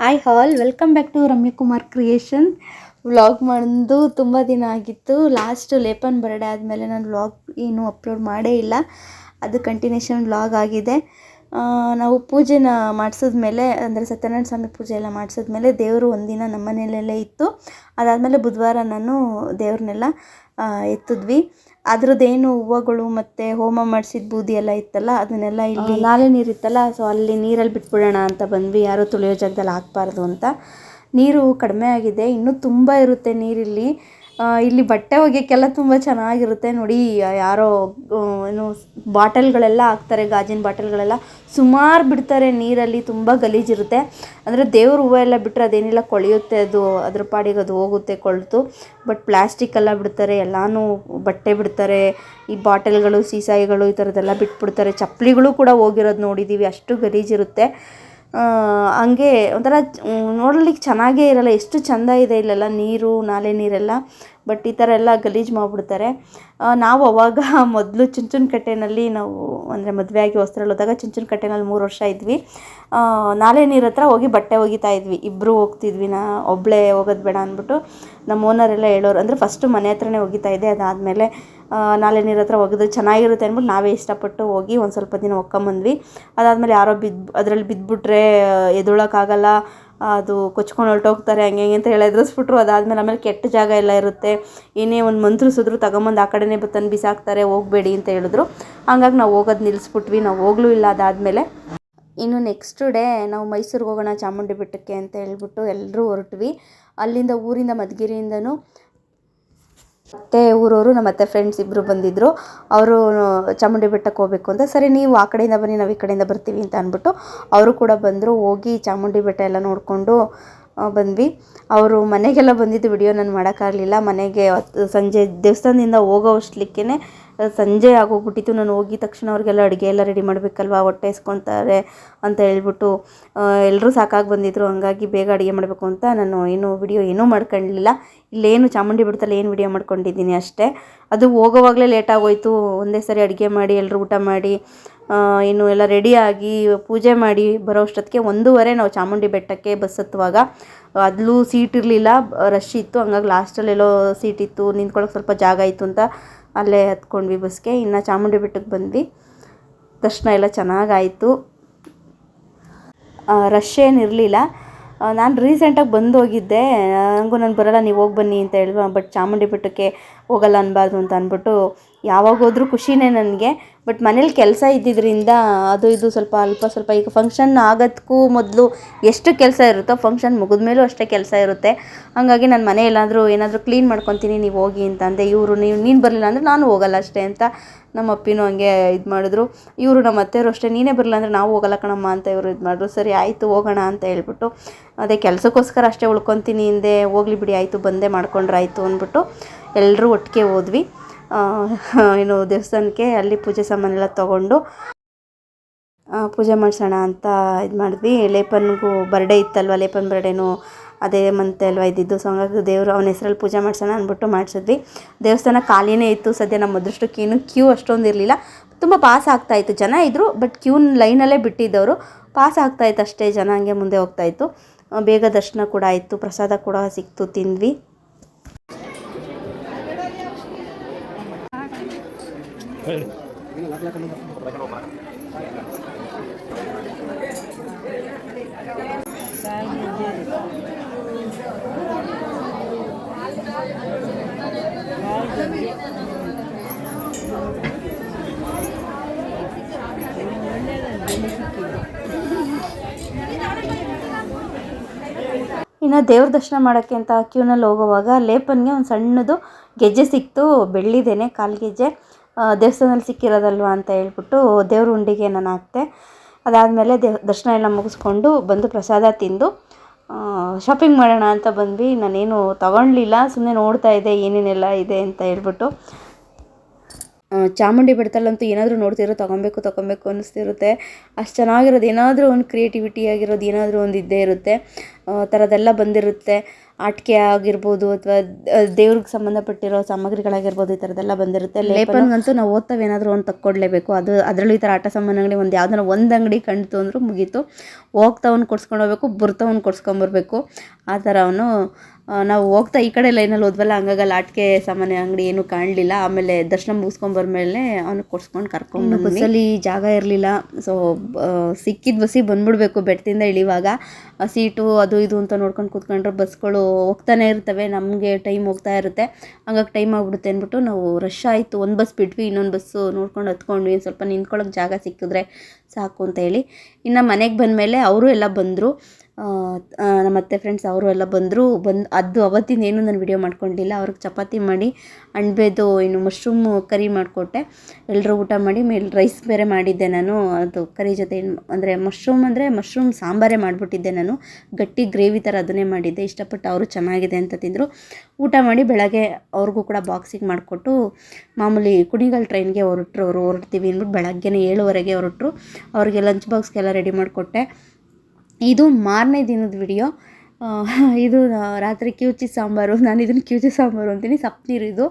Hi all welcome back to Ramyakumar creation vlog ಮಾಡಿದ್ದು ತುಂಬ ದಿನ ಆಗಿತ್ತು ಲಾಸ್ಟು ಲೇಪನ್ ಬರ್ಡೇ ಆದಮೇಲೆ ನಾನು ವ್ಲಾಗ್ ಏನು ಅಪ್ಲೋಡ್ ಮಾಡೇ ಇಲ್ಲ ಅದು ಕಂಟಿನ್ಯೂಷನ್ ವ್ಲಾಗ್ ಆಗಿದೆ ನಾವು ಪೂಜೆನ ಮಾಡಿಸಿದ್ಮೇಲೆ ಅಂದರೆ ಸತ್ಯನಾರಾಯಣ ಸ್ವಾಮಿ ಪೂಜೆ ಎಲ್ಲ ಮಾಡಿಸಿದ್ಮೇಲೆ ದೇವರು ಒಂದಿನ ನಮ್ಮ ಮನೆಯಲ್ಲೇ ಇತ್ತು ಅದಾದಮೇಲೆ ಬುಧವಾರ ನಾನು ದೇವ್ರನ್ನೆಲ್ಲ ಎತ್ತಿದ್ವಿ ಅದ್ರದ್ದೇನು ಹೂವಗಳು ಮತ್ತು ಹೋಮ ಮಾಡಿಸಿದ ಬೂದಿ ಎಲ್ಲ ಇತ್ತಲ್ಲ ಅದನ್ನೆಲ್ಲ ಇಲ್ಲಿ ನಾಲೆ ನೀರು ಇತ್ತಲ್ಲ ಸೊ ಅಲ್ಲಿ ನೀರಲ್ಲಿ ಬಿಟ್ಬಿಡೋಣ ಅಂತ ಬಂದ್ವಿ. ಯಾರು ತುಳಿಯೋ ಜಾಗದಲ್ಲಿ ಹಾಕ್ಬಾರ್ದು ಅಂತ. ನೀರು ಕಡಿಮೆ ಆಗಿದೆ ಇನ್ನೂ ತುಂಬ ಇರುತ್ತೆ ನೀರಿಲ್ಲಿ. ಇಲ್ಲಿ ಬಟ್ಟೆ ಒಗೆಯೋಕ್ಕೆಲ್ಲ ತುಂಬ ಚೆನ್ನಾಗಿರುತ್ತೆ. ನೋಡಿ ಯಾರೋ ಏನು, ಬಾಟಲ್ಗಳೆಲ್ಲ ಹಾಕ್ತಾರೆ, ಗಾಜಿನ ಬಾಟಲ್ಗಳೆಲ್ಲ. ಸುಮಾರು ಬಿಡ್ತಾರೆ ನೀರಲ್ಲಿ, ತುಂಬ ಗಲೀಜಿರುತ್ತೆ. ಅಂದರೆ ದೇವ್ರ ಹೂವು ಎಲ್ಲ ಬಿಟ್ಟರೆ ಅದೇನೆಲ್ಲ, ಕೊಳೆಯುತ್ತೆ ಅದು, ಅದ್ರ ಪಾಡಿಗೆ ಅದು ಹೋಗುತ್ತೆ ಕೊಳ್ತು. ಬಟ್ ಪ್ಲ್ಯಾಸ್ಟಿಕ್ ಎಲ್ಲ ಬಿಡ್ತಾರೆ, ಎಲ್ಲನೂ ಬಟ್ಟೆ ಬಿಡ್ತಾರೆ. ಈ ಬಾಟಲ್ಗಳು, ಸೀಸಾಯಿಗಳು ಈ ಥರದ್ದೆಲ್ಲ ಬಿಟ್ಬಿಡ್ತಾರೆ. ಚಪ್ಪಲಿಗಳು ಕೂಡ ಹೋಗಿರೋದು ನೋಡಿದ್ದೀವಿ ಅಷ್ಟು ಗಲೀಜಿರುತ್ತೆ. ಹಂಗೆ ಒಂಥರ ನೋಡಲಿಕ್ಕೆ ಚೆನ್ನಾಗೇ ಇರಲ್ಲ, ಎಷ್ಟು ಚೆಂದ ಇದೆ ಇಲ್ಲೆಲ್ಲ ನೀರು, ನಾಲೆ ನೀರೆಲ್ಲ. ಬಟ್ ಈ ಥರ ಎಲ್ಲ ಗಲೀಜು ಮಾಡಿಬಿಡ್ತಾರೆ. ನಾವು ಅವಾಗ ಮೊದಲು ಚುಂಚನಕಟ್ಟೆನಲ್ಲಿ ನಾವು ಅಂದರೆ ಮದುವೆ ಆಗಿ ಹೊಸ್ತ್ರಲ್ಲಿ ಹೋದಾಗ ಚುಂಚನಕಟ್ಟೆನಲ್ಲಿ ಮೂರು ವರ್ಷ ಇದ್ವಿ. ನಾಲೆ ನೀರ ಹತ್ರ ಹೋಗಿ ಬಟ್ಟೆ ಒಗಿತಾ ಇದ್ವಿ. ಇಬ್ಬರು ಹೋಗ್ತಿದ್ವಿ. ನಾ ಒಬ್ಬಳೇ ಹೋಗೋದು ಬೇಡ ಅಂದ್ಬಿಟ್ಟು ನಮ್ಮ ಓನರೆಲ್ಲ ಹೇಳೋರು ಅಂದರೆ ಫಸ್ಟು ಮನೆ ಹತ್ರನೇ ಒಗಿತಾ ಇದ್ದೆ. ಅದಾದಮೇಲೆ ನಾಲೆ ನೀರು ಹತ್ರ ಒಗೆದು ಚೆನ್ನಾಗಿರುತ್ತೆ ಅಂದ್ಬಿಟ್ಟು ನಾವೇ ಇಷ್ಟಪಟ್ಟು ಹೋಗಿ ಒಂದು ಸ್ವಲ್ಪ ದಿನ ಒಕ್ಕೊಂಬಂದ್ವಿ. ಅದಾದಮೇಲೆ ಯಾರೋ ಬಿದ್ದು ಅದರಲ್ಲಿ ಬಿದ್ದುಬಿಟ್ರೆ ಎದ್ದೇಳೋಕ್ಕಾಗಲ್ಲ ಅದು ಕೊಚ್ಕೊಂಡು ಹೊರ್ಟೋಗ್ತಾರೆ, ಹಂಗೆ ಹಿಂಗೆ ಅಂತ ಹೇಳಿ ಎದುರಿಸ್ಬಿಟ್ರು. ಅದಾದಮೇಲೆ ಆಮೇಲೆ ಕೆಟ್ಟ ಜಾಗ ಎಲ್ಲ ಇರುತ್ತೆ. ಏನೇ ಒಂದು ಮಂತ್ರಿಸಿದ್ರು ತಗೊಂಬಂದು ಆ ಕಡೆನೇ ತಂದು ಬಿಸಾಕ್ತಾರೆ, ಹೋಗಬೇಡಿ ಅಂತ ಹೇಳಿದ್ರು. ಹಂಗಾಗಿ ನಾವು ಹೋಗೋದು ನಿಲ್ಲಿಸ್ಬಿಟ್ವಿ ನಾವು ಹೋಗ್ಲೂ ಇಲ್ಲ ಅದಾದಮೇಲೆ. ಇನ್ನು ನೆಕ್ಸ್ಟ್ ಡೇ ನಾವು ಮೈಸೂರಿಗೆ ಹೋಗೋಣ ಚಾಮುಂಡಿ ಬೆಟ್ಟಕ್ಕೆ ಅಂತ ಹೇಳ್ಬಿಟ್ಟು ಎಲ್ಲರೂ ಹೊರಟ್ವಿ. ಅಲ್ಲಿಂದ ಊರಿಂದ ಮಧುಗಿರಿಯಿಂದನೂ ಮತ್ತೆ ಊರವರು, ನಮ್ಮ ಅತ್ತೆ ಫ್ರೆಂಡ್ಸ್ ಇಬ್ಬರು ಬಂದಿದ್ದರು ಅವರು ಚಾಮುಂಡಿ ಬೆಟ್ಟಕ್ಕೆ ಹೋಗಬೇಕು ಅಂತ, ಸರಿ, ನೀವು ಆ ಕಡೆಯಿಂದ ಬನ್ನಿ, ನಾವು ಈ ಕಡೆಯಿಂದ ಬರ್ತೀವಿ ಅಂತ ಅಂದ್ಬಿಟ್ಟು ಅವರು ಕೂಡ ಬಂದರು. ಹೋಗಿ ಚಾಮುಂಡಿ ಬೆಟ್ಟ ಎಲ್ಲ ನೋಡಿಕೊಂಡು ಬಂದ್ವಿ. ಅವರು ಮನೆಗೆಲ್ಲ ಬಂದಿದ್ದು ವಿಡಿಯೋ ನಾನು ಮಾಡೋಕ್ಕಾಗಲಿಲ್ಲ ಮನೆಗೆ ಸಂಜೆ ದೇವಸ್ಥಾನದಿಂದ ಹೋಗೋ ಅಷ್ಟಲಿಕ್ಕೆ ಸಂಜೆ ಆಗೋಗ್ಬಿಟ್ಟಿತ್ತು. ನಾನು ಹೋಗಿದ ತಕ್ಷಣ ಅವ್ರಿಗೆಲ್ಲ ಅಡುಗೆ ಎಲ್ಲ ರೆಡಿ ಮಾಡಬೇಕಲ್ವಾ, ಹೊಟ್ಟೆ ಇಸ್ಕೊತಾರೆ ಅಂತ ಹೇಳ್ಬಿಟ್ಟು ಎಲ್ಲರೂ ಸಾಕಾಗಿ ಬಂದಿದ್ರು. ಹಂಗಾಗಿ ಬೇಗ ಅಡುಗೆ ಮಾಡಬೇಕು ಅಂತ ನಾನು ಏನು ವಿಡಿಯೋ ಏನೂ ಮಾಡ್ಕೊಳ್ಲಿಲ್ಲ ಇಲ್ಲೇನು ಚಾಮುಂಡಿ ಬಿಡ್ತಲ್ಲ ಏನು ವಿಡಿಯೋ ಮಾಡ್ಕೊಂಡಿದ್ದೀನಿ ಅಷ್ಟೇ. ಅದು ಹೋಗೋವಾಗಲೇ ಲೇಟ್ ಆಗೋಯ್ತು. ಒಂದೇ ಸರಿ ಅಡುಗೆ ಮಾಡಿ ಎಲ್ಲರೂ ಊಟ ಮಾಡಿ ಏನು ಎಲ್ಲ ರೆಡಿಯಾಗಿ ಪೂಜೆ ಮಾಡಿ ಬರೋ ಅಷ್ಟೊತ್ತಿಗೆ ಒಂದೂವರೆ ನಾವು ಚಾಮುಂಡಿ ಬೆಟ್ಟಕ್ಕೆ ಬಸ್ ಹತ್ತುವಾಗ. ಅಲ್ಲೂ ಸೀಟ್ ಇರಲಿಲ್ಲ ರಶ್ ಇತ್ತು. ಹಂಗಾಗಿ ಲಾಸ್ಟಲ್ಲೆಲ್ಲೋ ಸೀಟ್ ಇತ್ತು. ನಿಂತ್ಕೊಳ್ಳೋಕೆ ಸ್ವಲ್ಪ ಜಾಗ ಇತ್ತು ಅಂತ ಅಲ್ಲೇ ಹತ್ಕೊಂಡ್ವಿ ಬಸ್ಗೆ. ಇನ್ನು ಚಾಮುಂಡಿ ಬೆಟ್ಟಕ್ಕೆ ಬಂದ್ವಿ. ದರ್ಶನ ಎಲ್ಲ ಚೆನ್ನಾಗಾಯಿತು. ರಶ್ ಏನಿರಲಿಲ್ಲ ನಾನು ರೀಸೆಂಟಾಗಿ ಬಂದು ಹೋಗಿದ್ದೆ ನನಗೂ ನಾನು ಬರೋಲ್ಲ, ನೀವು ಹೋಗಿ ಬನ್ನಿ ಅಂತ ಹೇಳಿದ್ರು. ಬಟ್ ಚಾಮುಂಡಿ ಬೆಟ್ಟಕ್ಕೆ ಹೋಗಲ್ಲ ಅನ್ನಬಾರ್ದು ಅಂತ ಅಂದ್ಬಿಟ್ಟು ಯಾವಾಗ ಹೋದರೂ ಖುಷಿನೇ ನನಗೆ. ಬಟ್ ಮನೇಲಿ ಕೆಲಸ ಇದ್ದಿದ್ದರಿಂದ ಅದು ಇದು ಸ್ವಲ್ಪ ಅಲ್ಪ ಸ್ವಲ್ಪ ಈಗ ಫಂಕ್ಷನ್ ಆಗೋದಕ್ಕೂ ಮೊದಲು ಎಷ್ಟು ಕೆಲಸ ಇರುತ್ತೋ ಫಂಕ್ಷನ್ ಮುಗಿದ ಮೇಲೂ ಅಷ್ಟೇ ಕೆಲಸ ಇರುತ್ತೆ. ಹಾಗಾಗಿ ನಾನು ಮನೆ ಎಲ್ಲಾದರೂ ಏನಾದರೂ ಕ್ಲೀನ್ ಮಾಡ್ಕೊತೀನಿ, ನೀವು ಹೋಗಿ ಅಂತ ಅಂದೆ. ಇವರು ನೀವು, ನೀನು ಬರಲಿಲ್ಲ ಅಂದರೆ ನಾನು ಹೋಗಲ್ಲ ಅಷ್ಟೇ ಅಂತ ನಮ್ಮ ಅಪ್ಪಿನೂ ಹಂಗೆ ಇದು ಮಾಡಿದ್ರು. ಇವರು ನಮ್ಮ ಅತ್ತೆಯವರು ಅಷ್ಟೇ, ನೀನೇ ಬರಲಿಲ್ಲ ಅಂದರೆ ನಾವು ಹೋಗಲ್ಲ ಕಣಮ್ಮ ಅಂತ ಇವರು ಇದು ಮಾಡಿದ್ರು. ಸರಿ, ಆಯಿತು, ಹೋಗೋಣ ಅಂತ ಹೇಳ್ಬಿಟ್ಟು ಅದೇ ಕೆಲಸಕ್ಕೋಸ್ಕರ ಅಷ್ಟೇ ಉಳ್ಕೊತೀನಿ, ಹಿಂದೆ ಹೋಗ್ಲಿ ಬಿಡಿ, ಆಯಿತು, ಬಂದೇ ಮಾಡ್ಕೊಂಡ್ರೆ ಆಯಿತು ಅಂದ್ಬಿಟ್ಟು ಎಲ್ಲರೂ ಒಟ್ಟಿಗೆ ಹೋದ್ವಿ. ಏನು ದೇವಸ್ಥಾನಕ್ಕೆ ಅಲ್ಲಿ ಪೂಜೆ ಸಾಮಾನೆಲ್ಲ ತೊಗೊಂಡು ಪೂಜೆ ಮಾಡಿಸೋಣ ಅಂತ ಇದು ಮಾಡಿದ್ವಿ. ಲೇಪನ್ಗೂ ಬರ್ಡೇ ಇತ್ತಲ್ವ, ಲೇಪನ್ ಬರ್ಡೇನು ಅದೇ ಮಂತೆ ಅಲ್ವಾ ಇದ್ದಿದ್ದು. ಸೊ ಹಂಗಾಗಿ ದೇವರು ಅವನ ಹೆಸರಲ್ಲಿ ಪೂಜೆ ಮಾಡಿಸೋಣ ಅಂದ್ಬಿಟ್ಟು ಮಾಡಿಸಿದ್ವಿ. ದೇವಸ್ಥಾನ ಖಾಲಿನೇ ಇತ್ತು, ಸದ್ಯ ನಮ್ಮ ಅದೃಷ್ಟಕ್ಕೆ ಏನು ಕ್ಯೂ ಅಷ್ಟೊಂದು ಇರಲಿಲ್ಲ. ತುಂಬ ಪಾಸ್ ಆಗ್ತಾಯಿತ್ತು ಜನ ಇದ್ದರು ಬಟ್ ಕ್ಯೂನ ಲೈನಲ್ಲೇ ಬಿಟ್ಟಿದ್ದವರು. ಪಾಸ್ ಆಗ್ತಾಯಿತ್ತು ಅಷ್ಟೇ, ಜನ ಹಂಗೆ ಮುಂದೆ ಹೋಗ್ತಾಯಿತ್ತು ಬೇಗ ದರ್ಶನ ಕೂಡ ಆಯಿತು, ಪ್ರಸಾದ ಕೂಡ ಸಿಕ್ತು, ತಿಂದ್ವಿ. ಇನ್ನು ದೇವ್ರ ದರ್ಶನ ಮಾಡೋಕ್ಕೆ ಅಂತ ಕ್ಯೂನಲ್ಲಿ ಹೋಗುವಾಗ ಲೇಪನ್ಗೆ ಒಂದು ಸಣ್ಣದು ಗೆಜ್ಜೆ ಸಿಕ್ತು, ಬೆಳ್ಳಿದೇನೆ ಕಾಲು ಗೆಜ್ಜೆ. ದೇವಸ್ಥಾನದಲ್ಲಿ ಸಿಕ್ಕಿರೋದಲ್ವಾ ಅಂತ ಹೇಳ್ಬಿಟ್ಟು ದೇವ್ರ ಉಂಡಿಗೆ ನಾನು ಹಾಕಿದೆ ಅದಾದಮೇಲೆ ದೇವ್, ದರ್ಶನ ಎಲ್ಲ ಮುಗಿಸ್ಕೊಂಡು ಬಂದು ಪ್ರಸಾದ ತಿಂದು ಶಾಪಿಂಗ್ ಮಾಡೋಣ ಅಂತ ಬಂದ್ವಿ. ನಾನೇನು ತಗೊಳ್ಲಿಲ್ಲ ಸುಮ್ಮನೆ ನೋಡ್ತಾ ಇದ್ದೆ, ಏನೇನೆಲ್ಲ ಇದೆ ಅಂತ ಹೇಳ್ಬಿಟ್ಟು. ಚಾಮುಂಡಿ ಬೆಟ್ಟದಲ್ಲಂತೂ ಏನಾದರೂ ನೋಡ್ತಿರೋ, ತೊಗೊಬೇಕು ತೊಗೊಬೇಕು ಅನ್ನಿಸ್ತಿರುತ್ತೆ ಅಷ್ಟು ಚೆನ್ನಾಗಿರೋದು, ಏನಾದರೂ ಒಂದು ಕ್ರಿಯೇಟಿವಿಟಿ ಆಗಿರೋದು, ಏನಾದರೂ ಒಂದು ಇದ್ದೇ ಇರುತ್ತೆ. ಆ ಥರದ್ದೆಲ್ಲ ಬಂದಿರುತ್ತೆ. ಆಟಿಕೆ ಆಗಿರ್ಬೋದು ಅಥವಾ ದೇವ್ರಿಗೆ ಸಂಬಂಧಪಟ್ಟಿರೋ ಸಾಮಗ್ರಿಗಳಾಗಿರ್ಬೋದು ಈ ಥರದ್ದೆಲ್ಲ ಬಂದಿರುತ್ತೆ. ಲೇಪನ್ಗಂತೂ ನಾವು ಓದ್ತಾವೆ, ಏನಾದರೂ ಒಂದು ತಕ್ಕೊಡ್ಲೇಬೇಕು. ಅದು, ಅದರಲ್ಲೂ ಈ ಥರ ಆಟ ಸಾಮಾನುಗಳಿಗೆ ಒಂದು ಯಾವ್ದಾರ ಒಂದು ಅಂಗಡಿ ಕಣ್ತು ಅಂದರೂ ಮುಗೀತು. ಹೋಗ್ತಾವನ್ನು ಕೊಡ್ಸ್ಕೊಂಡು ಹೋಗ್ಬೇಕು ಬರ್ತಾವನ್ನು ಕೊಡ್ಸ್ಕೊಂಬರ್ಬೇಕು ಆ ಥರ ಅವನು ನಾವು ಹೋಗ್ತಾ ಈ ಕಡೆ ಲೈನಲ್ಲಿ ಹೋದ್ವಲ್ಲ ಹಂಗಾಗಿ ಅಲ್ಲಿ ಆಟಿಕೆ ಸಾಮಾನ್ಯ ಅಂಗಡಿ ಏನು ಕಾಣಲಿಲ್ಲ. ಆಮೇಲೆ ದರ್ಶನ ಮುಗಿಸ್ಕೊಂಬರ್ಮೇಲೆ ಅವನು ಕೊಡ್ಸ್ಕೊಂಡು ಕರ್ಕೊಂಡು ಬಸ್ಸಲ್ಲಿ ಜಾಗ ಇರಲಿಲ್ಲ. ಸೊ ಸಿಕ್ಕಿದ ಬಸ್ಸಿಗೆ ಬಂದ್ಬಿಡ್ಬೇಕು ಬೆಟ್ಟದಿಂದ ಇಳಿವಾಗ. ಸೀಟು ಅದು ಇದು ಅಂತ ನೋಡ್ಕೊಂಡು ಕೂತ್ಕೊಂಡ್ರೆ ಬಸ್ಗಳು ಹೋಗ್ತಾನೆ ಇರ್ತವೆ. ನಮಗೆ ಟೈಮ್ ಹೋಗ್ತಾ ಇರುತ್ತೆ. ಹಂಗಾಗಿ ಟೈಮ್ ಆಗ್ಬಿಡುತ್ತೆ ಅಂದ್ಬಿಟ್ಟು ನಾವು ರಶ್ ಆಯಿತು. ಒಂದು ಬಸ್ ಬಿಟ್ವಿ ಇನ್ನೊಂದು ಬಸ್ಸು ನೋಡ್ಕೊಂಡು ಹತ್ಕೊಂಡ್ವಿ. ಸ್ವಲ್ಪ ನಿಂತ್ಕೊಳ್ಳೋಕೆ ಜಾಗ ಸಿಕ್ಕಿದ್ರೆ ಸಾಕು ಅಂತ ಹೇಳಿ. ಇನ್ನು ಮನೆಗೆ ಬಂದಮೇಲೆ ಅವರು ಎಲ್ಲ ಬಂದರು. ನಮ್ಮ ಅತ್ತೆ ಫ್ರೆಂಡ್ಸ್ ಅವರು ಎಲ್ಲ ಬಂದರು. ಬಂದು, ಅದು ಅವತ್ತಿಂದ ಏನೂ ನಾನು ವಿಡಿಯೋ ಮಾಡ್ಕೊಂಡಿಲ್ಲ. ಅವ್ರಿಗೆ ಚಪಾತಿ ಮಾಡಿ, ಅಣ್ಬೇದು ಏನು ಮಶ್ರೂಮ್ ಕರಿ ಮಾಡಿಕೊಟ್ಟೆ. ಎಲ್ಲರೂ ಊಟ ಮಾಡಿ, ಮೇಲೆ ರೈಸ್ ಬೇರೆ ಮಾಡಿದ್ದೆ ನಾನು. ಅದು ಕರಿ ಜೊತೆ ಏನು, ಅಂದರೆ ಮಶ್ರೂಮ್ ಅಂದರೆ ಮಶ್ರೂಮ್ ಸಾಂಬಾರೇ ಮಾಡಿಬಿಟ್ಟಿದ್ದೆ ನಾನು. ಗಟ್ಟಿ ಗ್ರೇವಿ ಥರ ಅದನ್ನೇ ಮಾಡಿದ್ದೆ. ಇಷ್ಟಪಟ್ಟು ಅವರು ಚೆನ್ನಾಗಿದೆ ಅಂತ ತಿಂದರು. ಊಟ ಮಾಡಿ ಬೆಳಗ್ಗೆ ಅವ್ರಿಗೂ ಕೂಡ ಬಾಕ್ಸಿಗೆ ಮಾಡಿಕೊಟ್ಟು, ಮಾಮೂಲಿ ಕುಣಿಗಲ್ ಟ್ರೈನ್ಗೆ ಹೊರಟ್ರು. ಅವರು ಹೊರಡ್ತೀವಿ ಅಂದ್ಬಿಟ್ಟು ಬೆಳಗ್ಗೆನೇ ಏಳುವರೆಗೆ ಹೊರಟ್ರು. ಅವ್ರಿಗೆ ಲಂಚ್ ಬಾಕ್ಸ್ಗೆಲ್ಲ ರೆಡಿ ಮಾಡಿಕೊಟ್ಟೆ. ಇದು ಮಾರನೇ ದಿನದ ವಿಡಿಯೋ ಇದು ರಾತ್ರಿ ಕಿವುಚಿ ಸಾಂಬಾರು. ನಾನು ಇದನ್ನು ಕಿವುಚಿ ಸಾಂಬಾರು ಅಂತೀನಿ. ಸಪ್ನೀರು ಇದು.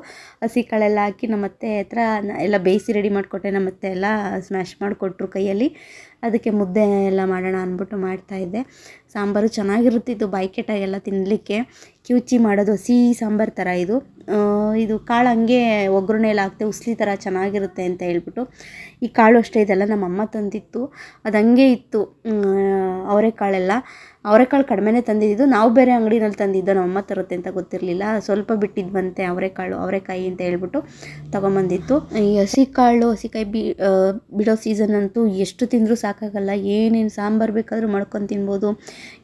ಹಸಿ ಕಾಳೆಲ್ಲ ಹಾಕಿ ನಮ್ಮ ಅತ್ತೆ ಹತ್ರ ಎಲ್ಲ ಬೇಯಿಸಿ ರೆಡಿ ಮಾಡಿಕೊಟ್ಟೆ ನಮ್ಮತ್ತೆ ಎಲ್ಲ ಸ್ಮ್ಯಾಶ್ ಮಾಡಿಕೊಟ್ರು ಕೈಯಲ್ಲಿ. ಅದಕ್ಕೆ ಮುದ್ದೆ ಎಲ್ಲ ಮಾಡೋಣ ಅಂದ್ಬಿಟ್ಟು ಮಾಡ್ತಾಯಿದ್ದೆ ಸಾಂಬಾರು ಚೆನ್ನಾಗಿರುತ್ತಿತ್ತು ಕೆಟ್ಟಾಗೆಲ್ಲ ತಿನ್ನಲಿಕ್ಕೆ ಕಿವುಚಿ ಮಾಡೋದು ಹಸಿ ಸಾಂಬಾರು ಥರ ಇದು. ಇದು ಕಾಳು ಹಂಗೆ ಒಗ್ಗರಣೆ ಎಲ್ಲ ಹಾಕ್ತೆ ಉಸ್ಲಿ ಥರ ಚೆನ್ನಾಗಿರುತ್ತೆ ಅಂತ ಹೇಳ್ಬಿಟ್ಟು. ಈ ಕಾಳು ಅಷ್ಟೇ ಇದೆಲ್ಲ ನಮ್ಮ ಅಮ್ಮ ತಂದಿತ್ತು. ಅದು ಹಂಗೆ ಇತ್ತು. ಅವರೆಕಾಳೆಲ್ಲ. ಅವರೆಕಾಳು ಕಡಿಮೆನೇ ತಂದಿದ್ದು, ನಾವು ಬೇರೆ ಅಂಗಡಿನಲ್ಲಿ ತಂದಿದ್ದು ನಮ್ಮ ಅಮ್ಮ ತರುತ್ತೆ ಅಂತ ಗೊತ್ತಿರಲಿಲ್ಲ. ಸ್ವಲ್ಪ ಬಿಟ್ಟಿದ್ವಂತೆ ಅವರೆಕಾಳು, ಅವರೆಕಾಯಿ ಅಂತ ಹೇಳ್ಬಿಟ್ಟು ತೊಗೊಂಬಂದಿತ್ತು. ಈ ಹಸಿ ಕಾಳು ಹಸಿಕಾಯಿ ಬಿ ಬಿಡೋ ಸೀಸನ್ ಅಂತೂ ಎಷ್ಟು ತಿಂದರೂ ಸಾಕಾಗಲ್ಲ. ಏನೇನು ಸಾಂಬಾರು ಬೇಕಾದರೂ ಮಾಡ್ಕೊಂಡು ತಿನ್ಬೋದು.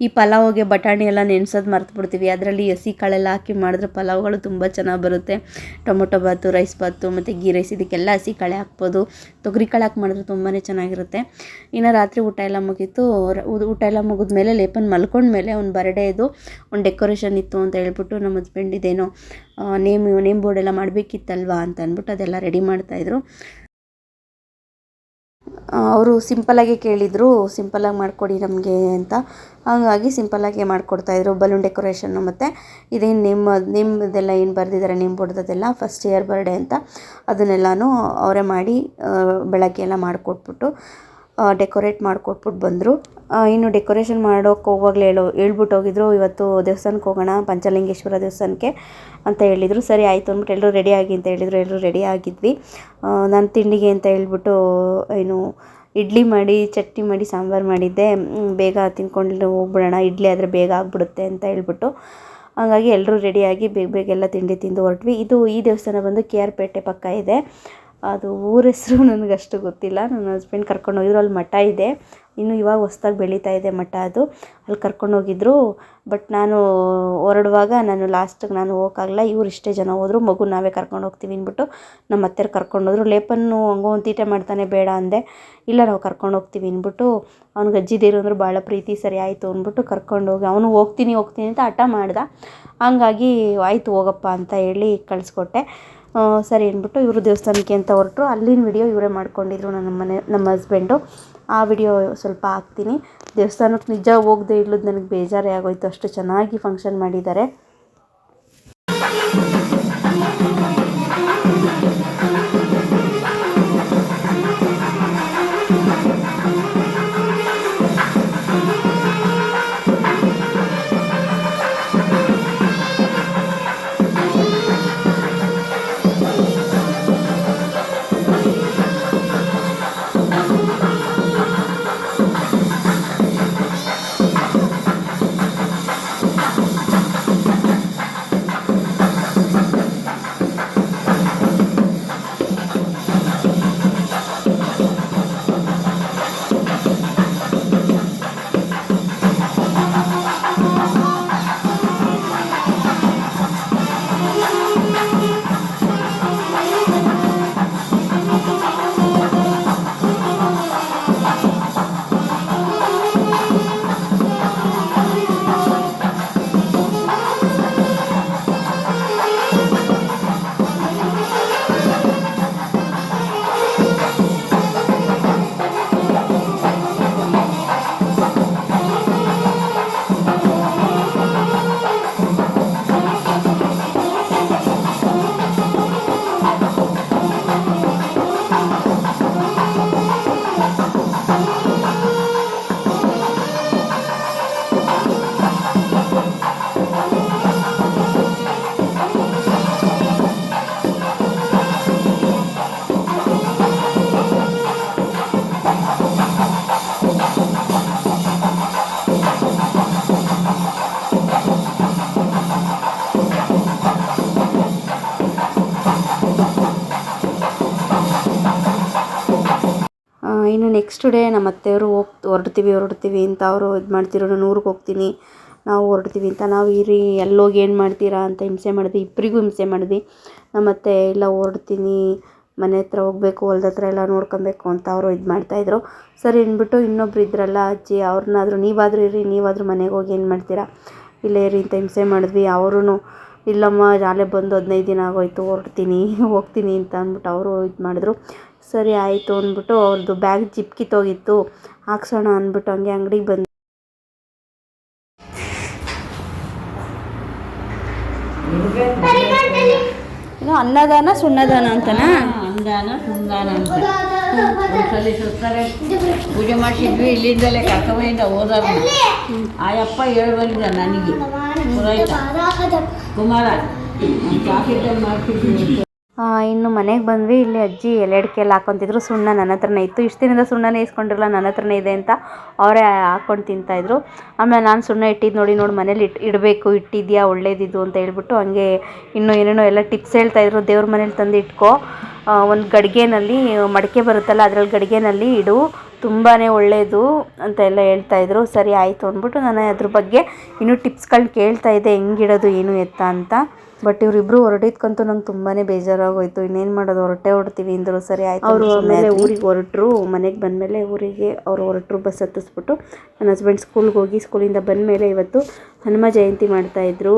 ಈ ಪಲಾವ್ಗೆ ಬಟಾಣಿ ಎಲ್ಲ ನೆನೆಸೋದು ಮರ್ತು ಬಿಡ್ತೀವಿ ಅದರಲ್ಲಿ ಹಸಿ ಕಾಳೆಲ್ಲ ಹಾಕಿ ಮಾಡಿದ್ರೆ ಪಲಾವ್ಗಳು ತುಂಬ ಚೆನ್ನಾಗಿ ಬರುತ್ತೆ. ಟೊಮೊಟೊ ಬಾತು, ರೈಸ್ ಬಾತು ಮತ್ತು ಗೀ ರೈಸ್ ಇದಕ್ಕೆಲ್ಲ ಹಸಿ ಕಾಳೆ ಹಾಕ್ಬೋದು. ತೊಗರಿ ಕಾಳು ಹಾಕಿ ಮಾಡಿದ್ರೆ ತುಂಬಾ ಚೆನ್ನಾಗಿರುತ್ತೆ. ಇನ್ನು ರಾತ್ರಿ ಊಟ ಎಲ್ಲ ಮುಗೀತು. ಊಟ ಎಲ್ಲ ಮುಗಿದ್ಮೇಲೆ ಲೇಪನ್ ಮಲ್ಕೊಂಡ್ಮೇಲೆ ಅವ್ನ ಬರ್ಡೇದು ಒಂದು ಡೆಕೋರೇಷನ್ ಇತ್ತು ಅಂತ ಹೇಳ್ಬಿಟ್ಟು ನಮ್ಮ ಹಸ್ಬೆಂಡ್ ಇದೇನೋ ನೇಮ್ ನೇಮ್ ಬೋರ್ಡ್ ಎಲ್ಲ ಮಾಡಬೇಕಿತ್ತಲ್ವಾ ಅಂತ ಅಂದ್ಬಿಟ್ಟು ಅದೆಲ್ಲ ರೆಡಿ ಮಾಡ್ತಾಯಿದ್ರು ಅವರು ಸಿಂಪಲಾಗಿ ಕೇಳಿದರು ಸಿಂಪಲಾಗಿ ಮಾಡಿಕೊಡಿ ನಮಗೆ ಅಂತ. ಹಾಗಾಗಿ ಸಿಂಪಲ್ಲಾಗಿ ಮಾಡಿಕೊಡ್ತಾಯಿದ್ರು ಬಲೂನ್ ಡೆಕೋರೇಷನ್ನು ಮತ್ತು. ಇದೇನು ನಿಮ್ಮ ನಿಮ್ಮದೆಲ್ಲ ಏನು ಬರೆದಿದ್ದಾರೆ ನೇಮ್ ಬೋರ್ಡ್ದೆಲ್ಲ ಫಸ್ಟ್ ಇಯರ್ ಬರ್ಡೇ ಅಂತ. ಅದನ್ನೆಲ್ಲನೂ ಅವರೇ ಮಾಡಿ ಬೆಳಗ್ಗೆ ಎಲ್ಲ ಮಾಡಿಕೊಟ್ಬಿಟ್ಟು ಡೆಕೋರೇಟ್ ಮಾಡಿಕೊಟ್ಬಿಟ್ಟು ಬಂದರು. ಇನ್ನು ಡೆಕೋರೇಷನ್ ಮಾಡೋಕೆ ಹೋಗುವಾಗಲೇ ಹೇಳೋ ಹೇಳ್ಬಿಟ್ಟು ಹೋಗಿದ್ರು. ಇವತ್ತು ದೇವಸ್ಥಾನಕ್ಕೆ ಹೋಗೋಣ, ಪಂಚಲಿಂಗೇಶ್ವರ ದೇವಸ್ಥಾನಕ್ಕೆ ಅಂತ ಹೇಳಿದರು. ಸರಿ, ಆಯಿತು ಅಂದ್ಬಿಟ್ಟು ಎಲ್ಲರೂ ರೆಡಿ ಆಗಿ ಅಂತ ಹೇಳಿದರು. ಎಲ್ಲರೂ ರೆಡಿ ಆಗಿದ್ವಿ. ನಾನು ತಿಂಡಿಗೆ ಅಂತ ಹೇಳ್ಬಿಟ್ಟು, ಏನು, ಇಡ್ಲಿ ಮಾಡಿ, ಚಟ್ನಿ ಮಾಡಿ, ಸಾಂಬಾರು ಮಾಡಿದ್ದೆ. ಬೇಗ ತಿನ್ಕೊಂಡು ಹೋಗ್ಬಿಡೋಣ. ಇಡ್ಲಿ ಆದರೆ ಬೇಗ ಆಗಿಬಿಡುತ್ತೆ ಅಂತ ಹೇಳ್ಬಿಟ್ಟು. ಹಾಗಾಗಿ ಎಲ್ಲರೂ ರೆಡಿಯಾಗಿ ಬೇಗ ಬೇಗ ಎಲ್ಲ ತಿಂಡಿ ತಿಂದು ಹೊರಟ್ವಿ. ಇದು ಈ ದೇವಸ್ಥಾನ ಬಂದು ಕೆ ಆರ್ ಪೇಟೆ ಪಕ್ಕ ಇದೆ. ಅದು ಊರ ಹೆಸರು ಅಷ್ಟು ಗೊತ್ತಿಲ್ಲ. ನನ್ನ ಹಸ್ಬೆಂಡ್ ಕರ್ಕೊಂಡು ಹೋಗಿದ್ರು. ಅಲ್ಲಿ ಮಠ ಇದೆ. ಇನ್ನು ಇವಾಗ ಹೊಸ್ದಾಗಿ ಬೆಳೀತಾ ಇದೆ ಮಠ ಅದು. ಅಲ್ಲಿ ಕರ್ಕೊಂಡು ಹೋಗಿದ್ರು. ಬಟ್ ನಾನು ಹೊರಡುವಾಗ ನಾನು ಲಾಸ್ಟಿಗೆ ನಾನು ಹೋಗೋಕ್ಕಾಗಲ್ಲ. ಇವ್ರು ಇಷ್ಟೇ ಜನ ಹೋದರು. ಮಗು ನಾವೇ ಕರ್ಕೊಂಡು ಹೋಗ್ತೀವಿ ಅಂದ್ಬಿಟ್ಟು ನಮ್ಮ ಅತ್ತೆರು ಕರ್ಕೊಂಡು ಹೋದರು. ಲೇಪನ್ನು ಹಂಗೋ ಒಂದು ತೀಟೆ ಮಾಡ್ತಾನೆ ಬೇಡ ಅಂದೆ. ಇಲ್ಲ, ನಾವು ಕರ್ಕೊಂಡು ಹೋಗ್ತೀವಿ ಅಂದ್ಬಿಟ್ಟು ಅವ್ನಿಗೆ ಅಜ್ಜಿದೇರು ಅಂದ್ರೆ ಭಾಳ ಪ್ರೀತಿ ಸರಿ ಆಯಿತು ಅಂದ್ಬಿಟ್ಟು ಕರ್ಕೊಂಡು ಹೋಗಿ ಅವನು ಹೋಗ್ತೀನಿ ಹೋಗ್ತೀನಿ ಅಂತ ಹಠ ಮಾಡ್ದ. ಹಂಗಾಗಿ ಆಯಿತು ಹೋಗಪ್ಪ ಅಂತ ಹೇಳಿ ಕಳಿಸ್ಕೊಟ್ಟೆ. ಸರಿ ಅಂದ್ಬಿಟ್ಟು ಇವರು ದೇವಸ್ಥಾನಕ್ಕೆ ಅಂತ ಹೊರಟರು. ಅಲ್ಲಿನ ವಿಡಿಯೋ ಇವರೇ ಮಾಡ್ಕೊಂಡಿದ್ರು ನನ್ನ ಮನೆ, ನಮ್ಮ ಹಸ್ಬೆಂಡು ಆ ವಿಡಿಯೋ ಸ್ವಲ್ಪ ಹಾಕ್ತೀನಿ. ದೇವಸ್ಥಾನಕ್ಕೆ ನಿಜ ಹೋಗದೆ ಇಲ್ಲದ ನನಗೆ ಬೇಜಾರೇ ಆಗೋಯ್ತು. ಅಷ್ಟು ಚೆನ್ನಾಗಿ ಫಂಕ್ಷನ್ ಮಾಡಿದ್ದಾರೆ. ನೆಕ್ಸ್ಟ್ ಡೇ ನಮ್ಮ ಅತ್ತೆಯವರು ಹೋಗ್ ಹೊರಡ್ತೀವಿ ಹೊರಡ್ತೀವಿ ಅಂತ ಅವರು ಇದು ಮಾಡ್ತಿರೋ ನಾನು ಊರಿಗೆ ಹೋಗ್ತೀನಿ, ನಾವು ಹೊರಡ್ತೀವಿ ಅಂತ ನಾವು ಇರಿ, ಎಲ್ಲೋಗಿ ಏನು ಮಾಡ್ತೀರಾ ಅಂತ ಹಿಂಸೆ ಮಾಡಿದ್ವಿ ಇಬ್ಬರಿಗೂ ಹಿಂಸೆ ಮಾಡಿದ್ವಿ. ನಮ್ಮ ಅತ್ತೆ ಇಲ್ಲ, ಹೊರಡ್ತೀನಿ, ಮನೆ ಹತ್ರ ಹೋಗಬೇಕು, ಹೊಲ್ದ ಹತ್ರ ಎಲ್ಲ ನೋಡ್ಕೊಬೇಕು ಅಂತ ಅವರು ಇದು ಮಾಡ್ತಾಯಿದ್ರು ಸರಿ ಅಂದ್ಬಿಟ್ಟು ಇನ್ನೊಬ್ರು ಇದ್ರಲ್ಲ ಅಜ್ಜಿ, ಅವ್ರನ್ನಾದರೂ ನೀವಾದರೂ ಇರಿ, ನೀವಾದರೂ ಮನೆಗೆ ಹೋಗಿ ಏನು ಮಾಡ್ತೀರಾ? ಇಲ್ಲೇ ಇರಿ ಅಂತ ಹಿಂಸೆ ಮಾಡಿದ್ವಿ. ಅವರೂ ಇಲ್ಲಮ್ಮ ಜಾಲೆ ಬಂದು ಹದಿನೈದು ದಿನ ಆಗೋಯ್ತು, ಹೊರಡ್ತೀನಿ, ಹೋಗ್ತೀನಿ ಅಂತ ಅಂದ್ಬಿಟ್ಟು ಅವರು ಇದು ಮಾಡಿದ್ರು. ಸರಿ ಆಯಿತು ಅಂದ್ಬಿಟ್ಟು ಅವ್ರದ್ದು ಬ್ಯಾಗ್ ಜಿಪ್ ಕಿತ್ತೋಗಿತ್ತು ಹಾಕ್ಸೋಣ ಅಂದ್ಬಿಟ್ಟು ಹಂಗೆ ಅಂಗಡಿಗೆ ಬಂದು ಅನ್ನದಾನ ಸುಣ್ಣದಾನ ಅಂತನಾ? ಅನ್ನದಾನ ಸುಂದಾನ ಅಂತ. ಒಂದ್ಸಲಿ ಸುತ್ತಾರೆ ಪೂಜೆ ಮಾಡಿಸಿದ್ವಿ ಇಲ್ಲಿಂದಲೇ ಕರ್ಕೊಂಬಂದ ಹೋದಾಗ ಆಯಪ್ಪ ಹೇಳಿ ನನಗೆ. ಕುಮಾರ. ಮಾಡ್ತಿದ್ವಿ ಆ, ಇನ್ನು ಮನೆಗೆ ಬಂದ್ವಿ. ಇಲ್ಲಿ ಅಜ್ಜಿ ಎಲೆ ಅಡಿಕೆ ಎಲ್ಲ ಹಾಕೊತಿದ್ರು. ಸುಣ್ಣ ನನ್ನ ಹತ್ರನೇ ಇತ್ತು. ಇಷ್ಟು ದಿನದ ಸುಣ್ಣನೇ ಇಸ್ಕೊಂಡಿರಲ್ಲ ನನ್ನ ಹತ್ರನೇ ಇದೆ ಅಂತ ಅವರೇ ಹಾಕೊಂಡು ತಿಂತಾಯಿದ್ರು ಆಮೇಲೆ ನಾನು ಸುಣ್ಣ ಇಟ್ಟಿದ್ದು ನೋಡಿ ನೋಡಿ ಮನೇಲಿ ಇಟ್ಟು ಇಡಬೇಕು. ಇಟ್ಟಿದ್ಯಾ? ಒಳ್ಳೇದಿದು ಅಂತ ಹೇಳ್ಬಿಟ್ಟು ಹಂಗೆ ಇನ್ನೂ ಏನೇನೋ ಎಲ್ಲ ಟಿಪ್ಸ್ ಹೇಳ್ತಾಯಿದ್ರು ದೇವ್ರ ಮನೇಲಿ ತಂದು ಇಟ್ಕೋ. ಒಂದು ಗಡಿಗೆನಲ್ಲಿ ಮಡಿಕೆ ಬರುತ್ತಲ್ಲ, ಅದರಲ್ಲಿ ಗಡಿಗೆನಲ್ಲಿ ಇಡು. ತುಂಬಾ ಒಳ್ಳೆಯದು ಅಂತ ಎಲ್ಲ ಹೇಳ್ತಾಯಿದ್ರು ಸರಿ, ಆಯಿತು ಅಂದ್ಬಿಟ್ಟು ನಾನು ಅದ್ರ ಬಗ್ಗೆ ಇನ್ನೂ ಟಿಪ್ಸ್ಗಳನ್ನ ಕೇಳ್ತಾಯಿದ್ದೆ ಹೆಂಗಿಡೋದು, ಏನು ಎತ್ತ ಅಂತ. ಬಟ್ ಇವರಿಬ್ರು ಹೊರಟಿದ್ಕಂತೂ ನಂಗೆ ತುಂಬಾ ಬೇಜಾರಾಗೋಯ್ತು. ಇನ್ನೇನು ಮಾಡೋದು? ಹೊರಟೆ ಹೊಡ್ತೀವಿ ಅಂದರು ಸರಿ ಆಯ್ತು ಅವರು ಆಮೇಲೆ ಊರಿಗೆ ಹೊರಟ್ರು ಮನೆಗೆ ಬಂದಮೇಲೆ ಊರಿಗೆ ಅವರು ಹೊರಟ್ರು ಬಸ್ ಹತ್ತಿಸ್ಬಿಟ್ಟು. ನನ್ನ ಹಸ್ಬೆಂಡ್ ಸ್ಕೂಲ್ಗೆ ಹೋಗಿ ಸ್ಕೂಲಿಂದ ಬಂದಮೇಲೆ ಇವತ್ತು ಹನುಮ ಜಯಂತಿ ಮಾಡ್ತಾಯಿದ್ರು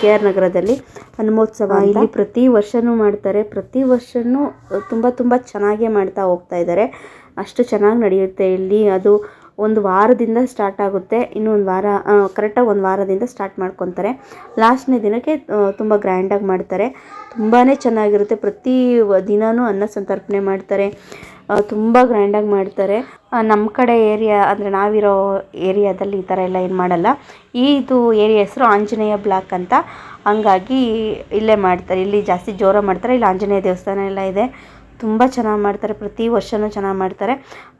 ಕೆ ಆರ್ ನಗರದಲ್ಲಿ ಹನುಮೋತ್ಸವ ಇಲ್ಲಿ ಪ್ರತಿ ವರ್ಷನೂ ಮಾಡ್ತಾರೆ. ಪ್ರತಿ ವರ್ಷವೂ ತುಂಬ ತುಂಬ ಚೆನ್ನಾಗೇ ಮಾಡ್ತಾ ಹೋಗ್ತಾ ಇದ್ದಾರೆ ಅಷ್ಟು ಚೆನ್ನಾಗಿ ನಡೆಯುತ್ತೆ ಇಲ್ಲಿ. ಅದು ಒಂದು ವಾರದಿಂದ ಸ್ಟಾರ್ಟ್ ಆಗುತ್ತೆ. ಇನ್ನೂ ಒಂದು ವಾರ ಕರೆಕ್ಟಾಗಿ ಒಂದು ವಾರದಿಂದ ಸ್ಟಾರ್ಟ್ ಮಾಡ್ಕೊತಾರೆ. ಲಾಸ್ಟ್ನೇ ದಿನಕ್ಕೆ ತುಂಬ ಗ್ರ್ಯಾಂಡಾಗಿ ಮಾಡ್ತಾರೆ. ತುಂಬಾ ಚೆನ್ನಾಗಿರುತ್ತೆ. ಪ್ರತಿ ದಿನವೂ ಅನ್ನ ಸಂತರ್ಪಣೆ ಮಾಡ್ತಾರೆ. ತುಂಬ ಗ್ರ್ಯಾಂಡಾಗಿ ಮಾಡ್ತಾರೆ. ನಮ್ಮ ಕಡೆ ಏರಿಯಾ ಅಂದರೆ ನಾವಿರೋ ಏರಿಯಾದಲ್ಲಿ ಈ ಥರ ಎಲ್ಲ ಏನು ಮಾಡಲ್ಲ. ಇದು ಏರಿಯಾ ಹೆಸರು ಆಂಜನೇಯ ಬ್ಲಾಕ್ ಅಂತ. ಹಂಗಾಗಿ ಇಲ್ಲೇ ಮಾಡ್ತಾರೆ. ಇಲ್ಲಿ ಜಾಸ್ತಿ ಜೋರಾಗಿ ಮಾಡ್ತಾರೆ. ಇಲ್ಲಿ ಆಂಜನೇಯ ದೇವಸ್ಥಾನ ಎಲ್ಲ ಇದೆ. ತುಂಬ ಚೆನ್ನಾಗಿ ಮಾಡ್ತಾರೆ, ಪ್ರತಿ ವರ್ಷವೂ ಚೆನ್ನಾಗಿ ಮಾಡ್ತಾರೆ.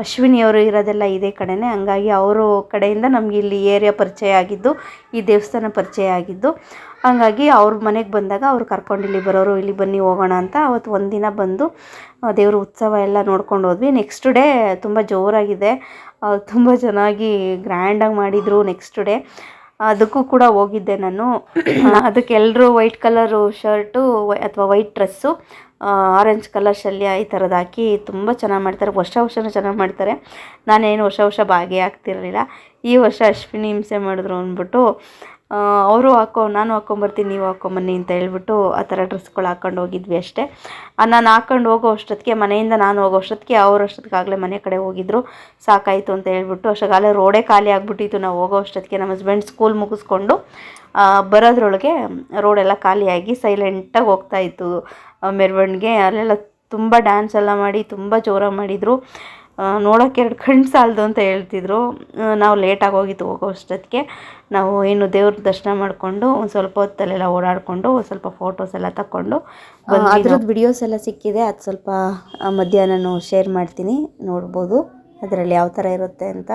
ಅಶ್ವಿನಿ ಅವರು ಇರೋದೆಲ್ಲ ಇದೇ ಕಡೆಯೇ ಹಂಗಾಗಿ ಅವರು ಕಡೆಯಿಂದ ನಮಗೆ ಇಲ್ಲಿ ಏರಿಯಾ ಪರಿಚಯ ಆಗಿದ್ದು, ಈ ದೇವಸ್ಥಾನ ಪರಿಚಯ ಆಗಿದ್ದು. ಹಂಗಾಗಿ ಅವ್ರ ಮನೆಗೆ ಬಂದಾಗ ಅವ್ರು ಕರ್ಕೊಂಡು ಇಲ್ಲಿ ಬರೋರು, ಇಲ್ಲಿ ಬನ್ನಿ ಹೋಗೋಣ ಅಂತ ಅವತ್ತು ಒಂದಿನ ಬಂದು ದೇವ್ರ ಉತ್ಸವ ಎಲ್ಲ ನೋಡ್ಕೊಂಡು ಹೋದ್ವಿ. ನೆಕ್ಸ್ಟ್ ಡೇ ತುಂಬ ಜೋರಾಗಿದೆ. ತುಂಬ ಚೆನ್ನಾಗಿ ಗ್ರ್ಯಾಂಡಾಗಿ ಮಾಡಿದರು. ನೆಕ್ಸ್ಟ್ ಡೇ ಅದಕ್ಕೂ ಕೂಡ ಹೋಗಿದ್ದೆ ನಾನು. ಅದಕ್ಕೆ ಎಲ್ಲರೂ ವೈಟ್ ಕಲರು ಶರ್ಟು ಅಥವಾ ವೈಟ್ ಡ್ರೆಸ್ಸು ಆರೆಂಜ್ ಕಲರ್ ಶಲ್ಯ ಈ ಥರದ್ದು ಹಾಕಿ ತುಂಬ ಚೆನ್ನಾಗಿ ಮಾಡ್ತಾರೆ. ವರ್ಷ ವರ್ಷನೂ ಚೆನ್ನಾಗಿ ಮಾಡ್ತಾರೆ. ನಾನೇನು ವರ್ಷ ವರ್ಷ ಭಾಗಿಯಾಗ್ತಿರಲಿಲ್ಲ. ಈ ವರ್ಷ ಅಶ್ವಿನಿ ಹಿಂಸೆ ಮಾಡಿದ್ರು ಅಂದ್ಬಿಟ್ಟು ಅವರು ಹಾಕೋ ನಾನು ಹಾಕ್ಕೊಂಬರ್ತೀನಿ ನೀವು ಹಾಕ್ಕೊಂಬನ್ನಿ ಅಂತ ಹೇಳ್ಬಿಟ್ಟು ಆ ಥರ ಡ್ರೆಸ್ಗಳು ಹಾಕ್ಕೊಂಡು ಹೋಗಿದ್ವಿ ಅಷ್ಟೇ. ನಾನು ಹಾಕ್ಕೊಂಡು ಹೋಗೋ ಅಷ್ಟೊತ್ತಿಗೆ, ಮನೆಯಿಂದ ನಾನು ಹೋಗೋ ಅಷ್ಟೊತ್ತಿಗೆ ಅವ್ರ ಅಷ್ಟೊತ್ತಿಗಾಗಲೇ ಮನೆ ಕಡೆ ಹೋಗಿದ್ರು. ಸಾಕಾಯಿತು ಅಂತ ಹೇಳ್ಬಿಟ್ಟು, ಅಷ್ಟಾಗಲೇ ರೋಡೇ ಖಾಲಿ ಆಗಿಬಿಟ್ಟಿತ್ತು. ನಾವು ಹೋಗೋ ಅಷ್ಟೊತ್ತಿಗೆ ನಮ್ಮ ಹಸ್ಬೆಂಡ್ ಸ್ಕೂಲ್ ಮುಗಿಸ್ಕೊಂಡು ಬರೋದ್ರೊಳಗೆ ರೋಡೆಲ್ಲ ಖಾಲಿಯಾಗಿ ಸೈಲೆಂಟಾಗಿ ಹೋಗ್ತಾಯಿತ್ತು ಮೆರವಣಿಗೆ, ಅಲ್ಲೆಲ್ಲ ತುಂಬ ಡ್ಯಾನ್ಸ್ ಎಲ್ಲ ಮಾಡಿ, ತುಂಬ ಜೋರಾಗಿ ಮಾಡಿದರು. ನೋಡೋಕ್ಕೆ ಎರಡು ಕಣ್ಣು ಸಾಲದು ಅಂತ ಹೇಳ್ತಿದ್ರು. ನಾವು ಲೇಟಾಗಿ ಹೋಗಿತ್ತು ಹೋಗೋ ಅಷ್ಟೊತ್ತಿಗೆ ನಾವು ಏನು ದೇವ್ರ ದರ್ಶನ ಮಾಡಿಕೊಂಡು ಒಂದು ಸ್ವಲ್ಪ ಹೊತ್ತಲ್ಲೆಲ್ಲ ಓಡಾಡಿಕೊಂಡು ಸ್ವಲ್ಪ ಫೋಟೋಸ್ ಎಲ್ಲ ತಗೊಂಡು ಅದ್ರದ್ದು ವಿಡಿಯೋಸ್ ಎಲ್ಲ ಸಿಕ್ಕಿದೆ. ಅದು ಸ್ವಲ್ಪ ಮಧ್ಯಾಹ್ನ ನಾನು ಶೇರ್ ಮಾಡ್ತೀನಿ ನೋಡ್ಬೋದು. ಅದರಲ್ಲಿ ಯಾವ ಥರ ಇರುತ್ತೆ ಅಂತ.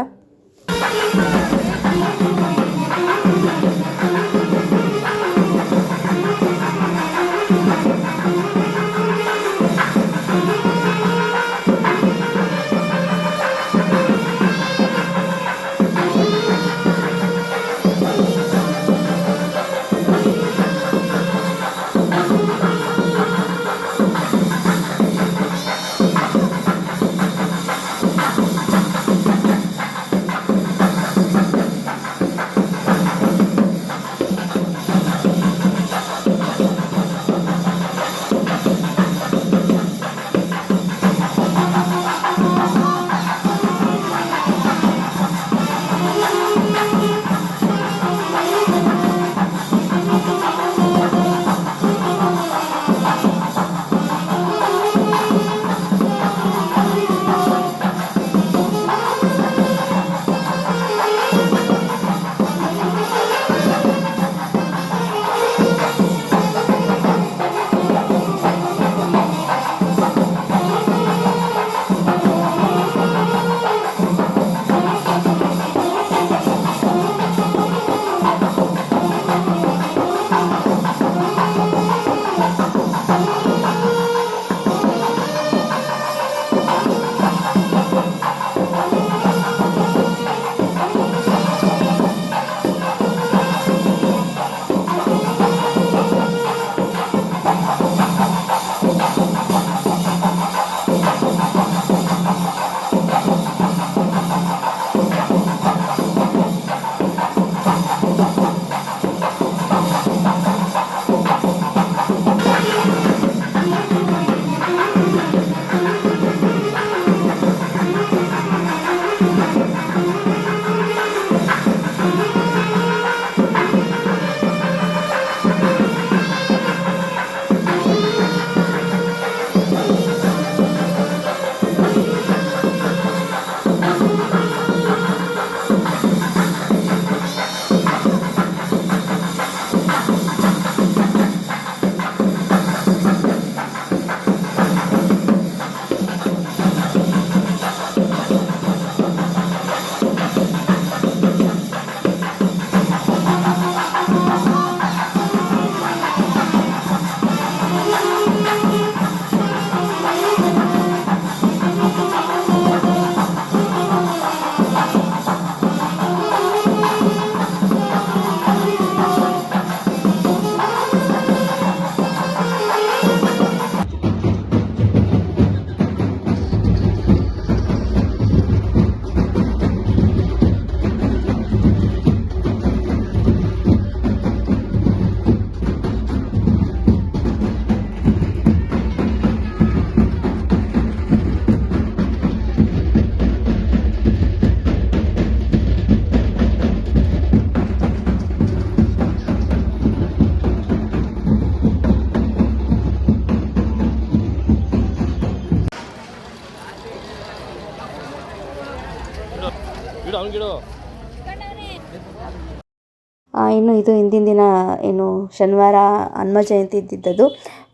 ಇನ್ನು ಇದು ಹಿಂದಿನ ದಿನ ಏನು ಶನಿವಾರ ಹನುಮ ಜಯಂತಿ ಇದ್ದಿದ್ದದು.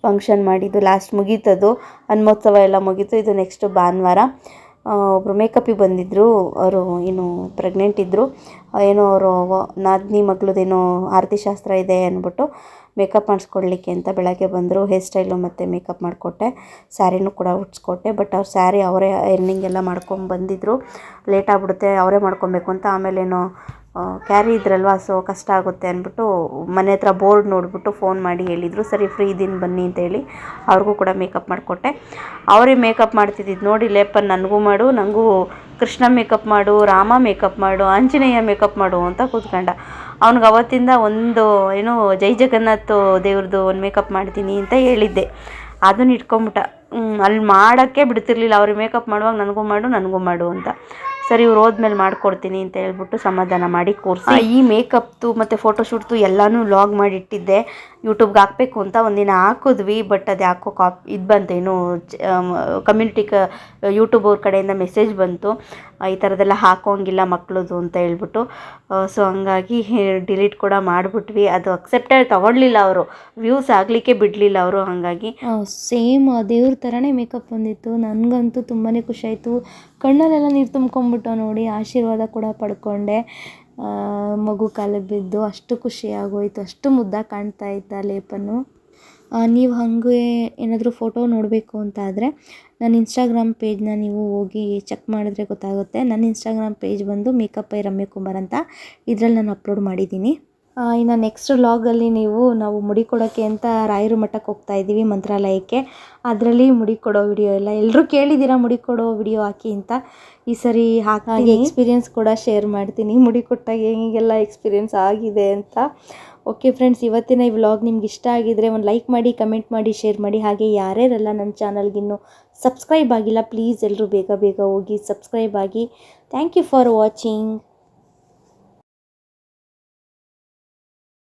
ಫಂಕ್ಷನ್ ಮಾಡಿದ್ದು ಲಾಸ್ಟ್ ಮುಗೀತದು ಹನುಮೋತ್ಸವ ಎಲ್ಲ ಮುಗೀತು. ಇದು ನೆಕ್ಸ್ಟು ಭಾನುವಾರ. ಒಬ್ಬರು ಮೇಕಪ್ಪಿಗೆ ಬಂದಿದ್ದರು ಅವರು ಏನು ಪ್ರೆಗ್ನೆಂಟ್ ಇದ್ದರು ಏನೋ ಅವರು ನಾದಿನಿ ಮಗಳದೇನೋ ಆರತಿ ಶಾಸ್ತ್ರ ಇದೆ ಅಂದ್ಬಿಟ್ಟು ಮೇಕಪ್ ಮಾಡಿಸ್ಕೊಡ್ಲಿಕ್ಕೆ ಅಂತ ಬೆಳಗ್ಗೆ ಬಂದರು. ಹೇರ್ ಸ್ಟೈಲು ಮತ್ತು ಮೇಕಪ್ ಮಾಡಿಕೊಟ್ಟೆ. ಸ್ಯಾರಿನೂ ಕೂಡ ಉಟ್ಸ್ಕೊಟ್ಟೆ ಬಟ್ ಅವ್ರು ಸ್ಯಾರಿ ಅವರೇ ಎರ್ನಿಂಗ್ ಎಲ್ಲ ಮಾಡ್ಕೊಂಡು ಬಂದಿದ್ದರು ಲೇಟ್ ಆಗ್ಬಿಡುತ್ತೆ, ಅವರೇ ಮಾಡ್ಕೊಬೇಕು ಅಂತ. ಆಮೇಲೇನೋ ಕ್ಯಾರಿ ಇದ್ರಲ್ವಾ ಸೊ ಕಷ್ಟ ಆಗುತ್ತೆ ಅಂದ್ಬಿಟ್ಟು ಮನೆ ಹತ್ರ ಬೋರ್ಡ್ ನೋಡಿಬಿಟ್ಟು ಫೋನ್ ಮಾಡಿ ಹೇಳಿದರು. ಸರಿ ಫ್ರೀ ಇದ್ದೀನಿ ಬನ್ನಿ ಅಂತೇಳಿ ಅವ್ರಿಗೂ ಕೂಡ ಮೇಕಪ್ ಮಾಡಿಕೊಟ್ಟೆ. ಅವರೇ ಮೇಕಪ್ ಮಾಡ್ತಿದ್ದಿದ್ದು ನೋಡಿ, ಲೇಪನ್ ನನಗೂ ಮಾಡು ನನಗೂ ಕೃಷ್ಣ ಮೇಕಪ್ ಮಾಡು, ರಾಮ ಮೇಕಪ್ ಮಾಡು, ಆಂಜನೇಯ ಮೇಕಪ್ ಮಾಡು ಅಂತ ಕೂತ್ಕೊಂಡ. ಅವ್ನಿಗೆ ಅವತ್ತಿಂದ ಒಂದು, ಏನು, ಜೈ ಜಗನ್ನಾಥ್ ದೇವ್ರದ್ದು ಒಂದು ಮೇಕಪ್ ಮಾಡ್ತೀನಿ ಅಂತ ಹೇಳಿದ್ದೆ. ಅದನ್ನ ಇಟ್ಕೊಂಬಿಟ್ಟ. ಅಲ್ಲಿ ಮಾಡೋಕ್ಕೆ ಬಿಡ್ತಿರ್ಲಿಲ್ಲ. ಅವ್ರಿಗೆ ಮೇಕಪ್ ಮಾಡುವಾಗ ನನಗೂ ಮಾಡು ನನಗೂ ಮಾಡು ಅಂತ. ಸರಿ, ಇವ್ರು ಹೋದ್ಮೇಲೆ ಮಾಡ್ಕೊಡ್ತೀನಿ ಅಂತ ಹೇಳ್ಬಿಟ್ಟು ಸಮಾಧಾನ ಮಾಡಿ ಕೂರಿಸಿ. ಈ ಮೇಕಪ್ದು ಮತ್ತು ಫೋಟೋಶೂಟ್ದು ಎಲ್ಲನೂ ಲಾಗ್ ಮಾಡಿ ಇಟ್ಟಿದ್ದೆ. ಯೂಟ್ಯೂಬ್ಗೆ ಹಾಕಬೇಕು ಅಂತ ಒಂದಿನ ಹಾಕಿದ್ವಿ ಬಟ್ ಅದು ಯಾಕೋ ಕಾಪ್, ಇದು ಬಂತು ಕಮ್ಯುನಿಟಿ ಕ, ಯೂಟ್ಯೂಬ್ ಅವ್ರ ಕಡೆಯಿಂದ ಮೆಸೇಜ್ ಬಂತು. ಈ ಥರದ್ದೆಲ್ಲ ಹಾಕೋಂಗಿಲ್ಲ ಮಕ್ಳದ್ದು ಅಂತ ಹೇಳ್ಬಿಟ್ಟು. ಸೊ ಹಂಗಾಗಿ ಡಿಲೀಟ್ ಕೂಡ ಮಾಡಿಬಿಟ್ವಿ. ಅದು ಅಕ್ಸೆಪ್ಟೆಡ್ ತೊಗೊಳ್ಲಿಲ್ಲ ಅವರು. ವ್ಯೂಸ್ ಆಗಲಿಕ್ಕೆ ಬಿಡಲಿಲ್ಲ ಅವರು ಹಾಗಾಗಿ. ಸೇಮ್ ದೇವ್ರ ಥರನೇ ಮೇಕಪ್ ಬಂದಿತ್ತು. ನನಗಂತೂ ತುಂಬಾ ಖುಷಿಯಾಯಿತು ಕಣ್ಣಲ್ಲೆಲ್ಲ ನೀರು ತುಂಬ್ಕೊಂಬಿಟ್ಟು ನೋಡಿ, ಆಶೀರ್ವಾದ ಕೂಡ ಪಡ್ಕೊಂಡೆ. ಮಗು ಕಾಲಿಗೆ ಬಿದ್ದು ಅಷ್ಟು ಖುಷಿಯಾಗೋಯ್ತು, ಅಷ್ಟು ಮುದ್ದಾಗಿ ಕಾಣ್ತಾ ಇತ್ತು ಆ ಲೇಪನ್ನು. ನೀವು ಹಾಗೆ ಏನಾದರೂ ಫೋಟೋ ನೋಡಬೇಕು ಅಂತ ಆದರೆ ನನ್ನ ಇನ್ಸ್ಟಾಗ್ರಾಮ್ ಪೇಜ್ನ ನೀವು ಹೋಗಿ ಚೆಕ್ ಮಾಡಿದ್ರೆ ಗೊತ್ತಾಗುತ್ತೆ. ನನ್ನ ಇನ್ಸ್ಟಾಗ್ರಾಮ್ ಪೇಜ್ ಬಂದು ಮೇಕಪ್ ಐ ರಮ್ಯ ಕುಮಾರ್ ಅಂತ. ಇದ್ರಲ್ಲಿ ನಾನು ಅಪ್ಲೋಡ್ ಮಾಡಿದ್ದೀನಿ. ಇನ್ನು ನೆಕ್ಸ್ಟ್ ವ್ಲಾಗಲ್ಲಿ ನೀವು, ನಾವು ಮುಡಿ ಕೊಡೋಕ್ಕೆ ಅಂತ ರಾಯರು ಮಠಕ್ಕೆ ಹೋಗ್ತಾ ಇದ್ದೀವಿ ಮಂತ್ರಾಲಯಕ್ಕೆ. ಅದರಲ್ಲಿ ಮುಡಿ ಕೊಡೋ ವಿಡಿಯೋ ಎಲ್ಲ ಎಲ್ಲರೂ ಕೇಳಿದ್ದೀರಾ ಮುಡಿ ಕೊಡೋ ವಿಡಿಯೋ ಹಾಕಿ ಅಂತ? ಈ ಸರಿ ಹಾಕಿ ಎಕ್ಸ್ಪೀರಿಯೆನ್ಸ್ ಕೂಡ ಶೇರ್ ಮಾಡ್ತೀನಿ. ಮುಡಿ ಕೊಟ್ಟಾಗ ಹೇಗೆಲ್ಲ ಎಕ್ಸ್ಪೀರಿಯನ್ಸ್ ಆಗಿದೆ ಅಂತ. ಓಕೆ ಫ್ರೆಂಡ್ಸ್ ಇವತ್ತಿನ ಈ ವ್ಲಾಗ್ ನಿಮ್ಗೆ ಇಷ್ಟ ಆಗಿದ್ರೆ ಒಂದು ಲೈಕ್ ಮಾಡಿ ಕಮೆಂಟ್ ಮಾಡಿ ಶೇರ್ ಮಾಡಿ. ಹಾಗೆ ಯಾರ್ಯಾರೆಲ್ಲ ನನ್ನ ಚಾನಲ್ಗಿನ್ನೂ ಸಬ್ಸ್ಕ್ರೈಬ್ ಆಗಿಲ್ಲ ಪ್ಲೀಸ್ ಎಲ್ಲರೂ ಬೇಗ ಬೇಗ ಹೋಗಿ ಸಬ್ಸ್ಕ್ರೈಬ್ ಆಗಿ. Thank you for watching